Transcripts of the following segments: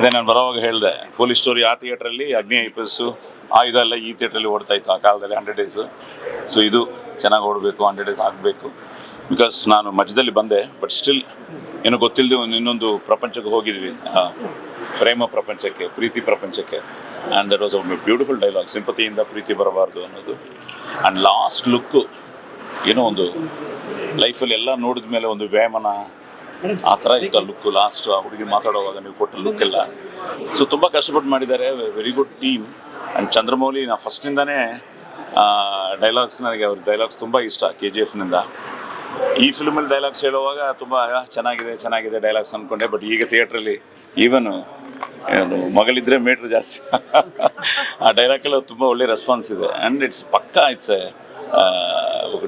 ಅದೇ ನಾನು ಬರೋವಾಗ ಹೇಳಿದೆ ಪೊಲೀಸ್ ಸ್ಟೋರಿ ಆ ಥಿಯೇಟ್ರಲ್ಲಿ ಅಗ್ನಿ ಐಪಸ್ಸು ಆಯುಧ ಎಲ್ಲ ಈ ಥಿಯೇಟ್ರಲ್ಲಿ ಓಡ್ತಾ ಇತ್ತು ಆ ಕಾಲದಲ್ಲಿ ಹಂಡ್ರೆಡ್ ಡೇಸು ಸೊ ಇದು ಚೆನ್ನಾಗಿ ಓಡಬೇಕು ಹಂಡ್ರೆಡ್ ಡೇಸ್ ಆಗಬೇಕು. ಬಿಕಾಸ್ ನಾನು ಮಧ್ಯದಲ್ಲಿ ಬಂದೆ ಬಟ್ ಸ್ಟಿಲ್ ಏನೋ ಗೊತ್ತಿಲ್ಲದೆ ಒಂದು ಇನ್ನೊಂದು ಪ್ರಪಂಚಕ್ಕೆ ಹೋಗಿದ್ವಿ. ಪ್ರೇಮ ಪ್ರಪಂಚಕ್ಕೆ, ಪ್ರೀತಿ ಪ್ರಪಂಚಕ್ಕೆ. And that was a beautiful dialogue ಸಿಂಪತಿಯಿಂದ ಪ್ರೀತಿ ಬರಬಾರ್ದು ಅನ್ನೋದು. ಆ್ಯಂಡ್ ಲಾಸ್ಟ್ ಲುಕ್ಕು ಏನೋ ಒಂದು ಲೈಫಲ್ಲಿ ಎಲ್ಲ ನೋಡಿದ ಮೇಲೆ ಒಂದು ವ್ಯಾಮನ ಆ ಥರ ಈಗ ಲುಕ್ ಲಾಸ್ಟ್ ಆ ಹುಡುಗಿ ಮಾತಾಡುವಾಗ ನೀವು ಕೊಟ್ಟ ಲುಕ್ ಎಲ್ಲ. ಸೊ ತುಂಬ ಕಷ್ಟಪಟ್ಟು ಮಾಡಿದ್ದಾರೆ. Very good team and Chandramouli ನಾ ಫಸ್ಟಿಂದನೇ ಡೈಲಾಗ್ಸ್ ನನಗೆ ಅವ್ರ ಡೈಲಾಗ್ಸ್ ತುಂಬ ಇಷ್ಟ ಕೆ ಜಿ ಎಫ್ನಿಂದ ಈ ಫಿಲ್ಮಲ್ಲಿ ಡೈಲಾಗ್ಸ್ ಹೇಳುವಾಗ ತುಂಬ ಚೆನ್ನಾಗಿದೆ ಚೆನ್ನಾಗಿದೆ ಡೈಲಾಗ್ಸ್ ಅಂದ್ಕೊಂಡೆ ಬಟ್ ಈಗ ಥಿಯೇಟ್ರಲ್ಲಿ ಈವನ್ ಏನು, ಮಗಳಿದ್ರೆ ಮೀಟರ್ ಜಾಸ್ತಿ. ಆ ಡೈಲಾಗೆಲ್ಲ ತುಂಬ ಒಳ್ಳೆ ರೆಸ್ಪಾನ್ಸ್ ಇದೆ. ಆ್ಯಂಡ್ ಇಟ್ಸ್ ಪಕ್ಕಾ it's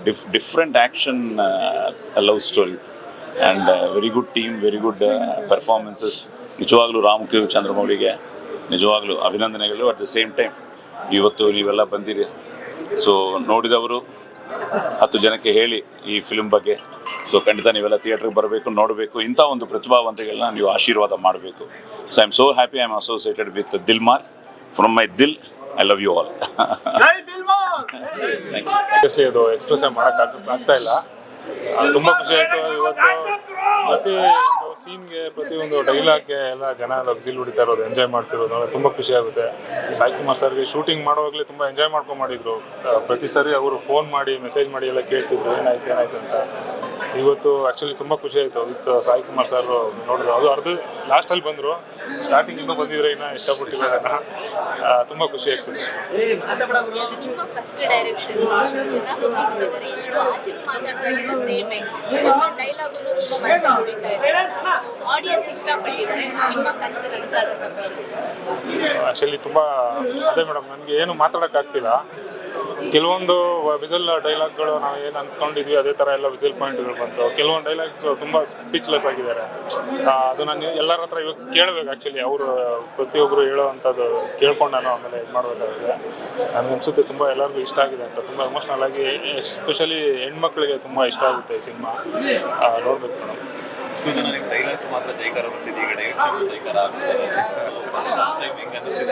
diff different action love story and very good team very good performances ನಿಜವಾಗ್ಲೂ ರಾಮ್ ಚಂದ್ರಮೌಳಿಗೆ ನಿಜವಾಗ್ಲೂ ಅಭಿನಂದನೆಗಳು. ಅಟ್ ದ ಸೇಮ್ ಟೈಮ್ ಇವತ್ತು ನೀವೆಲ್ಲ ಬಂದಿರಿ. ಸೊ ನೋಡಿದವರು ಹತ್ತು ಜನಕ್ಕೆ ಹೇಳಿ ಈ ಫಿಲ್ಮ್ ಬಗ್ಗೆ. ಸೊ ಖಂಡಿತ ನೀವೆಲ್ಲ ಥಿಯೇಟ್ರಿಗೆ ಬರಬೇಕು ನೋಡಬೇಕು ಇಂಥ ಒಂದು ಪ್ರತಿಭಾವಂತಗಳನ್ನ ನೀವು ಆಶೀರ್ವಾದ ಮಾಡಬೇಕು. So I am so happy I am associated with Dilmar from my dil I love you all ಅದು ಎಕ್ಸ್ಪ್ರೆಸ್ ಮಾಡೋಕ್ಕಾಗ್ತಾ ಇಲ್ಲ. ತುಂಬಾ ಖುಷಿ ಆಯ್ತು. ಇವತ್ತು ಪ್ರತಿಯೊಂದು ಸೀನ್ಗೆ ಪ್ರತಿಯೊಂದು ಡೈಲಾಗ್ಗೆ ಎಲ್ಲ ಜನ ಲಗ್ಜಿಲ್ ಹೊಡಿತಾ ಇರೋದು ಎಂಜಾಯ್ ಮಾಡ್ತಿರೋದು ತುಂಬಾ ಖುಷಿ ಆಗುತ್ತೆ. ಸಾಯಿ ಕುಮಾರ್ ಸರ್ಗೆ ಶೂಟಿಂಗ್ ಮಾಡುವಾಗಲೇ ತುಂಬ ಎಂಜಾಯ್ ಮಾಡ್ಕೊಂಡು ಮಾಡಿದ್ರು. ಪ್ರತಿ ಸಾರಿ ಅವರು ಫೋನ್ ಮಾಡಿ ಮೆಸೇಜ್ ಮಾಡಿ ಎಲ್ಲ ಕೇಳ್ತಿದ್ರು ಏನಾಯ್ತು ಏನಾಯ್ತು ಅಂತ. ಇವತ್ತು ಆಕ್ಚುಲಿ ತುಂಬಾ ಖುಷಿ ಆಯ್ತು. ವಿತ್ ಸಾಯಿ ಕುಮಾರ್ ಸರ್ ನೋಡಿದ್ರು. ಅದು ಅರ್ಧ ಲಾಸ್ಟಲ್ಲಿ ಬಂದ್ರು. ಸ್ಟಾರ್ಟಿಂಗ್ ಇನ್ನೂ ಬಂದಿದ್ರೆ ಇನ್ನ ಇಷ್ಟಪಟ್ಟಿದ್ದಾರೆ ತುಂಬಾ ಖುಷಿ ಆಗ್ತದೆ. ಆ್ಯಕ್ಚುಲಿ ತುಂಬಾ ಅದೇ ಮೇಡಮ್ ನನಗೆ ಏನು ಮಾತಾಡೋಕ್ಕಾಗ್ತಿಲ್ಲ ಕೆಲವೊಂದು ವಿಸಲ್ ಡೈಲಾಗ್ಗಳು ನಾವು ಏನು ಅಂದ್ಕೊಂಡಿದ್ವಿ ಅದೇ ಥರ ಎಲ್ಲ ವಿಸಲ್ ಪಾಯಿಂಟ್ಗಳು ಬಂತು. ಕೆಲವೊಂದು ಡೈಲಾಗ್ಸ್ ತುಂಬ ಸ್ಪೀಚ್ಲೆಸ್ ಆಗಿದ್ದಾರೆ. ಅದು ನಾನು ಎಲ್ಲರ ಹತ್ರ ಇವಾಗ ಕೇಳಬೇಕು ಆ್ಯಕ್ಚುಲಿ ಅವರು ಪ್ರತಿಯೊಬ್ಬರು ಹೇಳೋವಂಥದ್ದು ಕೇಳ್ಕೊಂಡು ನಾನು ಆಮೇಲೆ ಇದು ಮಾಡಬೇಕಾಗಿದೆ ನನಗೆ ಅನಿಸುತ್ತೆ ತುಂಬ ಎಲ್ಲರಿಗೂ ಇಷ್ಟ ಆಗಿದೆ ಅಂತ. ತುಂಬ ಎಮೋಷ್ನಲ್ ಆಗಿ ಎಸ್ಪೆಷಲಿ ಹೆಣ್ಮಕ್ಳಿಗೆ ತುಂಬ ಇಷ್ಟ ಆಗುತ್ತೆ ಈ ಸಿನಿಮಾ. ನೋಡ್ಬೇಕು ಮೇಡಮ್. ಇಷ್ಟು ಜನ ನಿಮ್ಗೆ ಡೈಲಾಗ್ಸ್ ಮಾತ್ರ ಜೈಕಾರ ಬರ್ತಿದೆ ಈಗ ಡೈರೆಕ್ಷನ್ ಜೈಕಾರ ಆಗ್ತದೆ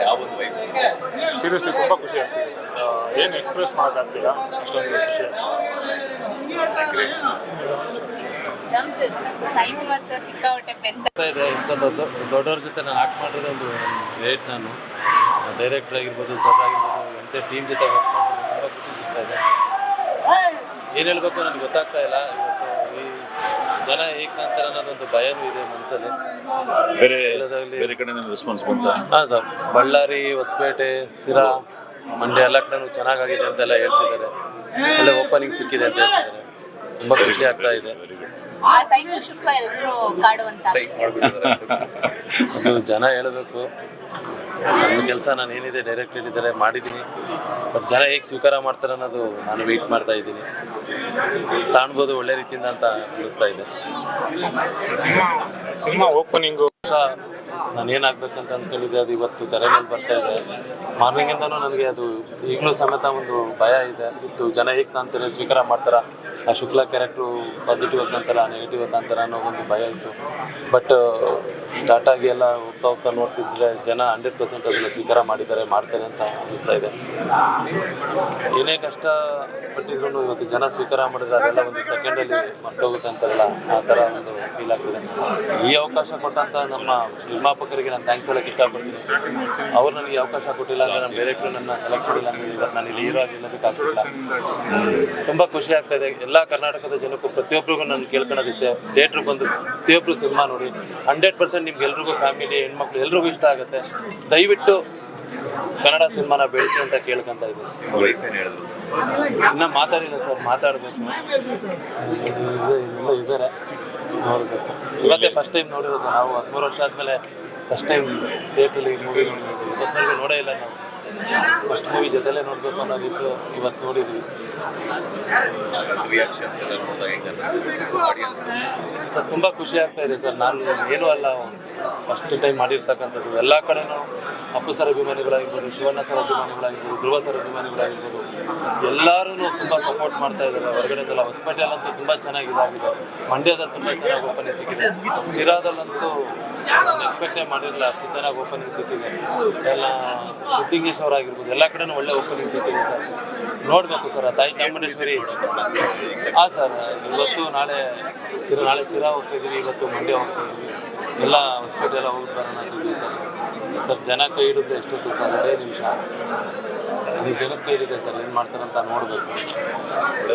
ಆ ಒಂದು ವೈಫ್ ಸೀರಿಯಸ್ಲಿ ತುಂಬ ಖುಷಿ ಆಗ್ತಿದೆ ಏನು ಎಕ್ಸ್ಪ್ರೆಸ್ ಮಾಡೋಕ್ಕಾಗ್ತಿಲ್ಲ ಅಷ್ಟೊಂದು ಖುಷಿ ಆಗ್ತಿದೆ ಇದೆ ಇಂಥ ದೊಡ್ಡ ದೊಡ್ಡವ್ರ ಜೊತೆ ನಾನು ಆಕ್ಟ್ ಮಾಡಿರೋದು ಒಂದು ರೇಟ್ ನಾನು ಡೈರೆಕ್ಟರ್ ಆಗಿರ್ಬೋದು ಸರ್. ಆಗಿರ್ಬೋದು ಎಂಟೆ ಟೀಮ್ ಜೊತೆ ವರ್ಕ್ ಮಾಡೋದು ತುಂಬ ಖುಷಿ ಸಿಗ್ತಾ ಇದೆ ಏನು ಹೇಳ್ಬೇಕು ನನಗೆ ಗೊತ್ತಾಗ್ತಾ ಇಲ್ಲ. ಜನ ಏಕಂತರ ಅನ್ನೋದೊಂದು ಭಯನೂ ಇದೆ ಮನಸ್ಸಲ್ಲಿ ಬೇರೆ. ಬೇರೆ ಕಡೆ ರೆಸ್ಪಾನ್ಸ್ ಬಂತ? ಹಾಂ ಸರ್ ಬಳ್ಳಾರಿ ಹೊಸಪೇಟೆ ಸಿರಾ ಮಂಡ್ಯ ಎಲ್ಲ ಕಡೆನೂ ಚೆನ್ನಾಗಾಗಿದೆ ಅಂತೆಲ್ಲ ಹೇಳ್ತಿದ್ದಾರೆ. ಒಳ್ಳೆ ಓಪನಿಂಗ್ ಸಿಕ್ಕಿದೆ ಅಂತ ಹೇಳ್ತಿದ್ದಾರೆ. ತುಂಬ ಖುಷಿ ಆಗ್ತಾ ಇದೆ. ಅದು ಜನ ಹೇಳಬೇಕು. ನನ್ನ ಕೆಲಸ ನಾನು ಏನಿದೆ ಡೈರೆಕ್ಟ್ ಹೇಳಿದರೆ ಮಾಡಿದ್ದೀನಿ ಬಟ್ ಜನ ಹೇಗೆ ಸ್ವೀಕಾರ ಮಾಡ್ತಾರೆ ಅನ್ನೋದು ನಾನು ವೆಯ್ಟ್ ಮಾಡ್ತಾ ಇದ್ದೀನಿ. ತಾಣ್ಬೋದು ಒಳ್ಳೆ ರೀತಿಯಿಂದ ಅಂತ ಅನ್ನಿಸ್ತಾ ಇದೆ. ಸಿನಿಮಾ ಓಪನಿಂಗು ನಾನು ಏನಾಗಬೇಕಂತ ಅಂದ್ಕೊಂಡಿದ್ದೆ ಅದು ಇವತ್ತು ತೆರೆ ಮೇಲೆ ಬರ್ತಾ ಇದೆ. ಮಾರ್ನಿಂಗಿಂದನೂ ನನಗೆ ಅದು ಈಗಲೂ ಸಮೇತ ಒಂದು ಭಯ ಇದೆ. ಇತ್ತು ಜನ ಹೇಗೆ ಕಾಣ್ತಾರೆ ಸ್ವೀಕಾರ ಮಾಡ್ತಾರ? ಆ ಶುಕ್ಲಾ ಕ್ಯಾರೆಕ್ಟ್ರು ಪಾಸಿಟಿವ್ ಅಂತ ಅಂತಾರ ನೆಗೆಟಿವ್ ಅಂತ ಅಂತಾರ ಅನ್ನೋ ಒಂದು ಭಯ ಇತ್ತು. ಬಟ್ ಸ್ಟಾರ್ಟಾಗಿ ಎಲ್ಲ ಹೋಗ್ತಾ ಹೋಗ್ತಾ ನೋಡ್ತಿದ್ರೆ ಜನ ಹಂಡ್ರೆಡ್ ಪರ್ಸೆಂಟ್ ಅದನ್ನು ಸ್ವೀಕಾರ ಮಾಡಿದ್ದಾರೆ, ಮಾಡ್ತಾರೆ ಅಂತ ಅನ್ನಿಸ್ತಾ ಇದೆ. ಏನೇ ಕಷ್ಟ ಪಟ್ಟಿದ್ರು ಇವತ್ತು ಜನ ಸ್ವೀಕಾರ ಮಾಡಿದ್ರೆ ಅದೆಲ್ಲ ಒಂದು ಸೆಕೆಂಡಲ್ಲಿ ಮರ್ತೋಗುತ್ತೆ ಅಂತಾರಲ್ಲ, ಆ ಥರ ಒಂದು ಫೀಲ್ ಆಗ್ತಿದೆ. ಈ ಅವಕಾಶ ಕೊಟ್ಟಂತ ನಮ್ಮ ನಿರ್ಮಾಪಕರಿಗೆ ನಾನು ಥ್ಯಾಂಕ್ಸ್ ಹೇಳಕ್ಕೆ ಇಷ್ಟಪಡ್ತೀನಿ. ಅವ್ರು ನನಗೆ ಅವಕಾಶ ಕೊಟ್ಟಿಲ್ಲ ಅಂದರೆ ನಾನು ಡೈರೆಕ್ಟ್ರು ನನ್ನ ಸೆಲೆಕ್ಟ್ ಮಾಡಿಲ್ಲ ಅಂದರೆ ನಾನು ಇಲ್ಲಿ ಹೀರೋ ಆಗಿ ಆಗ್ತಿಲ್ಲ ತುಂಬ ಖುಷಿ ಆಗ್ತಾ ಇದೆ. ಎಲ್ಲ ಕರ್ನಾಟಕದ ಜನಕ್ಕೂ ಪ್ರತಿಯೊಬ್ಬರಿಗೂ ನಾನು ಕೇಳ್ಕೊಳ್ಳೋದು ಇಷ್ಟೇ ಥಿಯೇಟ್ರಿಗೆ ಬಂದು ಪ್ರತಿಯೊಬ್ಬರು ಸಿನಿಮಾ ನೋಡಿ ಹಂಡ್ರೆಡ್ ಪರ್ಸೆಂಟ್ ನಿಮ್ಗೆ ಎಲ್ರಿಗೂ ಫ್ಯಾಮಿಲಿ ಹೆಣ್ಮಕ್ಳು ಎಲ್ರಿಗೂ ಇಷ್ಟ ಆಗುತ್ತೆ. ದಯವಿಟ್ಟು ಕನ್ನಡ ಸಿನಿಮಾನ ಬೆಳೆಸಿ ಅಂತ ಕೇಳ್ಕೊಂತ ಇದ್ದೀನಿ. ಇನ್ನ ಮಾತಾಡಿಲ್ಲ ಸರ್, ಮಾತಾಡಬೇಕು. ಇದ್ದಾರೆ. ನೋಡಬೇಕು. ಇವತ್ತೇ ಫಸ್ಟ್ ಟೈಮ್ ನೋಡಿರೋದು ನಾವು. ಹದಿಮೂರು ವರ್ಷ ಆದಮೇಲೆ ಫಸ್ಟ್ ಟೈಮ್ ಥಿಯೇಟ್ರಲ್ಲಿ ಮೂವಿ ನೋಡಿರೋದು. ಇವತ್ತಿನವರೆಗೂ ನೋಡೇ ಇಲ್ಲ ನಾವು. ಫಸ್ಟ್ ಮೂವಿ ಜೊತೆಲೇ ನೋಡಬೇಕು ಅನ್ನೋದಿತ್ತು ಇವತ್ತು ನೋಡಿದ್ವಿ. ಸರ್, ತುಂಬ ಖುಷಿ ಆಗ್ತಾ ಇದೆ ಸರ್. ನಾನು ಏನೂ ಅಲ್ಲ ಫಸ್ಟ್ ಟೈಮ್ ಮಾಡಿರ್ತಕ್ಕಂಥದ್ದು. ಎಲ್ಲ ಕಡೆನೂ ಅಪ್ಪು ಸರ್ ಅಭಿಮಾನಿಗಳಾಗಿರ್ಬೋದು, ಶಿವಣ್ಣ ಸರ್ ಅಭಿಮಾನಿಗಳಾಗಿರ್ಬೋದು, ಧ್ರುವ ಸರ್ ಅಭಿಮಾನಿಗಳಾಗಿರ್ಬೋದು ಎಲ್ಲರೂ ತುಂಬ ಸಪೋರ್ಟ್ ಮಾಡ್ತಾ ಇದ್ದಾರೆ. ಹೊರಗಡೆದೆಲ್ಲ ಹೊಸಪೇಟೆಯಲ್ಲಂತೂ ತುಂಬ ಚೆನ್ನಾಗಿ ಇದಾಗಿದೆ ಮಂಡ್ಯದಲ್ಲಿ ತುಂಬ ಚೆನ್ನಾಗಿ ಓಪನಿಂಗ್ ಸಿಕ್ಕಿದೆ. ಸಿರಾದಲ್ಲಂತೂ ನಾನು ಎಕ್ಸ್ಪೆಕ್ಟೇ ಮಾಡಿರಲಿಲ್ಲ, ಅಷ್ಟು ಚೆನ್ನಾಗಿ ಓಪನಿಂಗ್ ಸಿಕ್ಕಿದೆ. ಎಲ್ಲ ಸಿದ್ದಿಂಗೇಶ್ ಅವರಾಗಿರ್ಬೋದು ಎಲ್ಲ ಕಡೆನೂ ಒಳ್ಳೆ ಓಪನಿಂಗ್ ಸಿಕ್ಕಿದೆ ಸರ್. ನೋಡಬೇಕು ಸರ್, ಆ ತಾಯಿ ಚಾಮುಂಡೇಶ್ವರಿ. ಹಾಂ ಸರ್, ಇವತ್ತು ನಾಳೆ ಸಿರ, ನಾಳೆ ಸಿರಾ ಹೋಗ್ತಾ ಇದೀವಿ, ಇವತ್ತು ಮಂಡ್ಯ ಹೋಗ್ತಾ ಇದ್ದೀವಿ ಎಲ್ಲ ಹೊಸಪೇಟೆ ಎಲ್ಲ ಹೋಗಿ ಬರೋಣ ಸರ್. ಸರ್, ಜನ ಕೈ ಹಿಡಿದ್ರೆ ಎಷ್ಟೊತ್ತು ಸರ್? ಅದೇ ನಿಮಿಷ. ಇದು ಜನಕ್ಕೆ ಕೈ ಸರ್, ಏನು ಮಾಡ್ತಾರಂತ ನೋಡಬೇಕು.